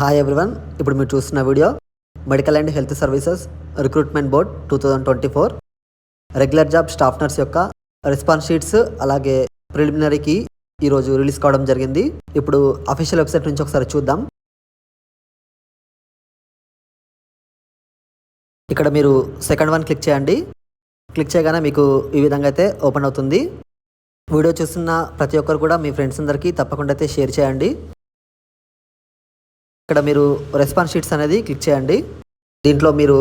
Hi everyone ఇప్పుడు మీరు చూస్తున్న video medical and health services recruitment board two thousand twenty four regular job staff nurse యొక్క response sheets అలాగే ప్రిలిమినరీకి ఈరోజు రిలీజ్ కావడం జరిగింది. ఇప్పుడు అఫీషియల్ వెబ్సైట్ నుంచి ఒకసారి చూద్దాం. ఇక్కడ మీరు సెకండ్ వన్ క్లిక్ చేయండి. క్లిక్ చేయగానే మీకు ఈ విధంగా అయితే ఓపెన్ అవుతుంది. వీడియో చూస్తున్న ప్రతి ఒక్కరు కూడా మీ ఫ్రెండ్స్ అందరికీ తప్పకుండా అయితే షేర్ చేయండి. ఇక్కడ మీరు రెస్పాన్స్ షీట్స్ అనేది క్లిక్ చేయండి. దీంట్లో మీరు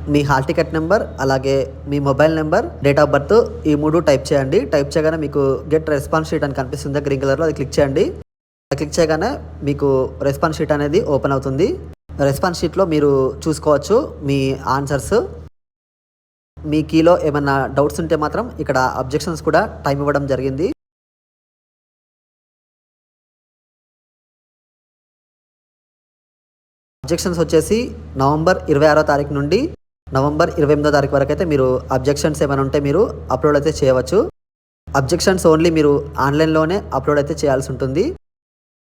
మీ హాల్ టికెట్ నెంబర్ అలాగే మీ mobile number date of birth ఈ మూడు టైప్ చేయండి. టైప్ చేయగానే మీకు గెట్ రెస్పాన్స్ షీట్ అని కనిపిస్తుంది. గ్రీన్ కలర్లో అది క్లిక్ చేయండి. క్లిక్ చేయగానే మీకు రెస్పాన్స్ షీట్ అనేది ఓపెన్ అవుతుంది. రెస్పాన్స్ షీట్లో మీరు చూసుకోవచ్చు మీ ఆన్సర్స్. మీ కీలో ఏమైనా డౌట్స్ ఉంటే మాత్రం ఇక్కడ అబ్జెక్షన్స్ కూడా టైం ఇవ్వడం జరిగింది. అబ్జెక్షన్స్ వచ్చేసి నవంబర్ ఇరవై ఆరో తారీఖు నుండి నవంబర్ ఇరవై ఎనిమిదో తారీఖు వరకు అయితే మీరు అబ్జెక్షన్స్ ఏమైనా ఉంటే మీరు అప్లోడ్ అయితే చేయవచ్చు. అబ్జెక్షన్స్ ఓన్లీ మీరు ఆన్లైన్లోనే అప్లోడ్ అయితే చేయాల్సి ఉంటుంది.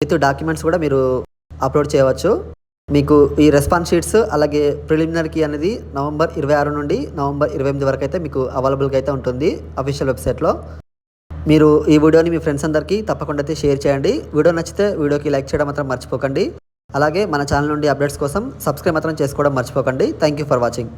విత్ డాక్యుమెంట్స్ కూడా మీరు అప్లోడ్ చేయవచ్చు. మీకు ఈ రెస్పాన్స్ షీట్స్ అలాగే ప్రిలిమినరీకి అనేది నవంబర్ ఇరవై ఆరు నుండి నవంబర్ ఇరవై ఎనిమిది వరకు అయితే మీకు అవైలబుల్గా అయితే ఉంటుంది అఫీషియల్ వెబ్సైట్లో మీరు ఈ వీడియోని మీ ఫ్రెండ్స్ అందరికీ తప్పకుండా అయితే షేర్ చేయండి. వీడియో నచ్చితే వీడియోకి లైక్ చేయడం మాత్రం మర్చిపోకండి. అలాగే మన ఛానల్ నుండి అప్డేట్స్ కోసం సబ్స్క్రైబ్ మాత్రం చేసుకోవడం మర్చిపోకండి. Thank you for watching